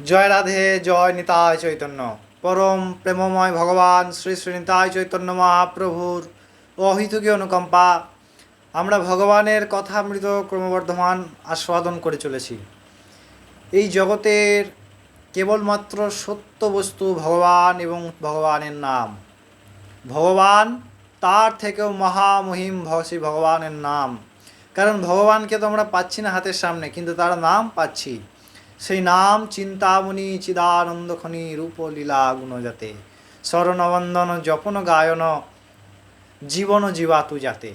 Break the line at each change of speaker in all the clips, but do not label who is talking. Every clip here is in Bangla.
জয় রাধে, জয় নিতায় চৈতন্য। পরম প্রেমময় ভগবান শ্রী শ্রী নিতায় চৈতন্য মহাপ্রভুর অহিতুকী অনুকম্পা। আমরা ভগবানের কথা মৃত ক্রমবর্ধমান আস্বাদন করে চলেছি। এই জগতের কেবলমাত্র সত্য বস্তু ভগবান এবং ভগবানের নাম। ভগবান তার থেকেও মহামহিম ভসী ভগবানের নাম। কারণ ভগবানকে তো আমরা পাচ্ছি না হাতের সামনে, কিন্তু তার নাম পাচ্ছি। সেই নাম চিন্তামণি চিদানন্দ খনি রূপ লীলা গুণজাতে শরণবন্দন জপন গায়ন জীবন জীবাতু যাতে।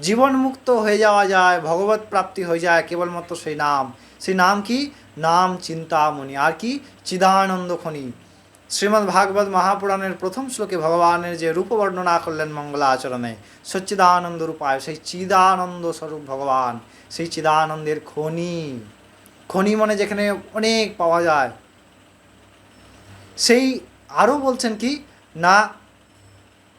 জীবন মুক্ত হয়ে যাওয়া যায়, ভগবত প্রাপ্তি হয়ে যায় কেবলমাত্র সেই নাম সেই নাম কি? নাম চিন্তামণি। আর কি? চিদানন্দ খনি। শ্রীমদ্ ভাগবত মহাপুরাণের প্রথম শ্লোকে ভগবানের যে রূপ বর্ণনা করলেন মঙ্গলা আচরণে, সচ্চিদানন্দ রূপায়, সেই চিদানন্দ স্বরূপ ভগবান, সেই চিদানন্দের খনি। খনি মানে যেখানে অনেক পাওয়া যায়। সেই আরও বলছেন কি, না,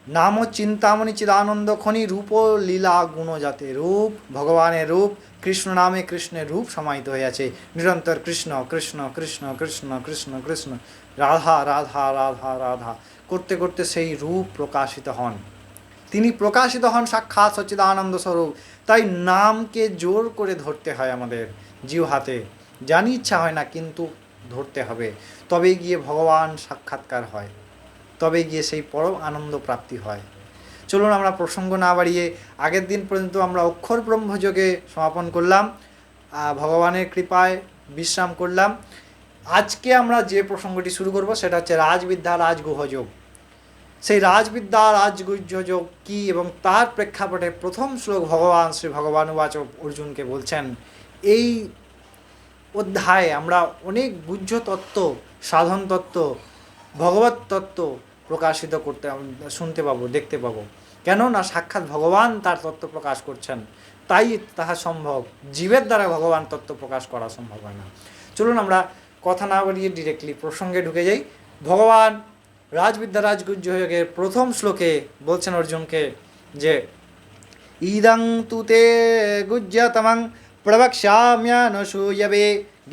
নাম চিন্তামণি চিদানন্দ খনি রূপ লীলা গুণ যাতে রূপ, ভগবানের রূপ, কৃষ্ণ নামে কৃষ্ণের রূপ সমাহিত হয়ে আছে। নিরন্তর কৃষ্ণ কৃষ্ণ কৃষ্ণ কৃষ্ণ কৃষ্ণ কৃষ্ণ, রাধা রাধা রাধা রাধা, করতে করতে সেই রূপ প্রকাশিত হন। তিনি প্রকাশিত হন সাক্ষাৎ সচ্চিদানন্দ স্বরূপ। তাই নামকে জোর করে ধরতে হয় আমাদের জিও হাতে জানি ইচ্ছা হয় না, কিন্তু ধরতে হবে। তবে গিয়ে ভগবান সাক্ষাৎকার হয়। তবে গিয়ে সেই পরম আনন্দ প্রাপ্তি হয়। চলুন আমরা প্রসঙ্গ না বাড়িয়ে আগের দিন পর্যন্ত আমরা অক্ষর ব্রহ্মযোগে সমাপন করলাম ভগবানের কৃপায় বিশ্রাম করলাম। আজকে আমরা যে প্রসঙ্গটি শুরু করব সেটা হচ্ছে রাজবিদ্যা রাজগুহযোগ সেই রাজবিদ্যা রাজগুহযোগ কী এবং তার প্রেক্ষাপটে প্রথম শ্লোক ভগবান শ্রী ভগবান উবাচ অর্জুনকে বলছেন, এই অধ্যায়ে আমরা অনেক গুহ্য তত্ত্ব, সাধন তত্ত্ব ভগবত তত্ত্ব প্রকাশিত করতে শুনতে পাবো, দেখতে পাবো। কেন না সাক্ষাৎ ভগবান তার তত্ত্ব প্রকাশ করছেন। তাই তাহা সম্ভব। জীবের দ্বারা ভগবান তত্ত্ব প্রকাশ করা সম্ভব হয় না। চলুন আমরা কথা না বলিয়ে ডিরেক্টলি প্রসঙ্গে ঢুকে যাই। ভগবান রাজবিদ্যা রাজগুজ্জয়োগের প্রথম শ্লোকে বলছেন অর্জুনকে যে, ইদং তু তে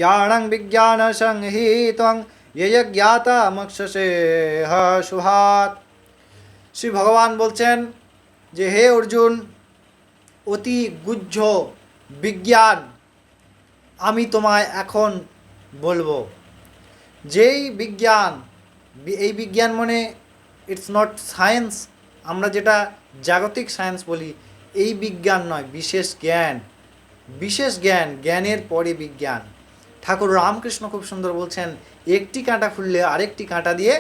জ্ঞানং বিজ্ঞান সংহিতং যজ্ঞাতামক্ষসে সুহাত শ্রী ভগবান বলছেন যে হে অর্জুন অতি গুহ্য বিজ্ঞান আমি তোমায় এখন বলব। যেই বিজ্ঞান, এই বিজ্ঞান মানে ইটস নট সায়েন্স আমরা যেটা জাগতিক সায়েন্স বলি, এই বিজ্ঞান নয়, বিশেষ জ্ঞান। বিশেষ জ্ঞান, জ্ঞানের পরে বিজ্ঞান। ঠাকুর রামকৃষ্ণ খুব সুন্দর বলছেন, একটি কাঁটা খুললে আরেকটি কাঁটা দিয়ে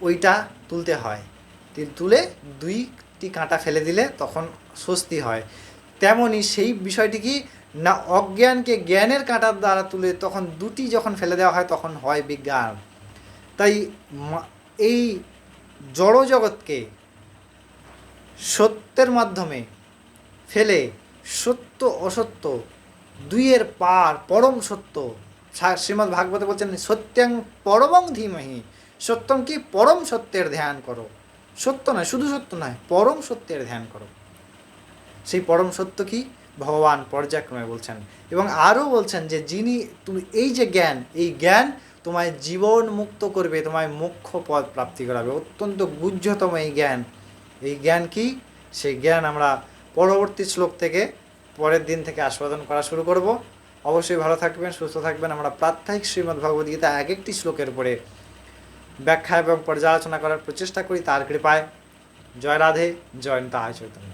ওইটা তুলতে হয়। তুলে দুইটি কাঁটা ফেলে দিলে তখন স্বস্তি হয়। তেমনই সেই বিষয়টি কি না অজ্ঞানকে জ্ঞানের কাঁটার দ্বারা তুলে তখন দুটি যখন ফেলে দেওয়া হয় তখন হয় বিজ্ঞান। তাই এই জড় জগৎকে সত্যের মাধ্যমে ফেলে সত্য, অসত্য, দুইয়ের পার, পরম সত্য। শ্রীমদ্ ভাগবতে বলছেন, সত্যাং পরমং ধীমহি, সত্যম কি পরম সত্যের ধ্যান করো। সত্য নয়, শুধু সত্য নয়, পরম সত্যের ধ্যান করো। সেই পরম সত্য কি? ভগবান পর্যায়ক্রমে বলছেন। এবং আরও বলছেন যে, যিনি তুমি, এই যে জ্ঞান, এই জ্ঞান তোমায় জীবন মুক্ত করবে, তোমায় মোক্ষ পদ প্রাপ্তি করাবে। অত্যন্ত গুহ্যতম এই জ্ঞান। এই জ্ঞান কি? সেই জ্ঞান আমরা পরবর্তী শ্লোক থেকে পরের দিন থেকে আস্বাদন করা শুরু করব। অবশ্যই ভালো থাকবেন, সুস্থ থাকবেন। আমরা প্রাত্যহিক শ্রীমদ্ ভগবদ্গীতা এক একটি শ্লোকের উপরে ব্যাখ্যা এবং পর্যালোচনা করার প্রচেষ্টা করি। তার কৃপায়। জয় রাধে জয়ন্ত আয় চৈতন্য।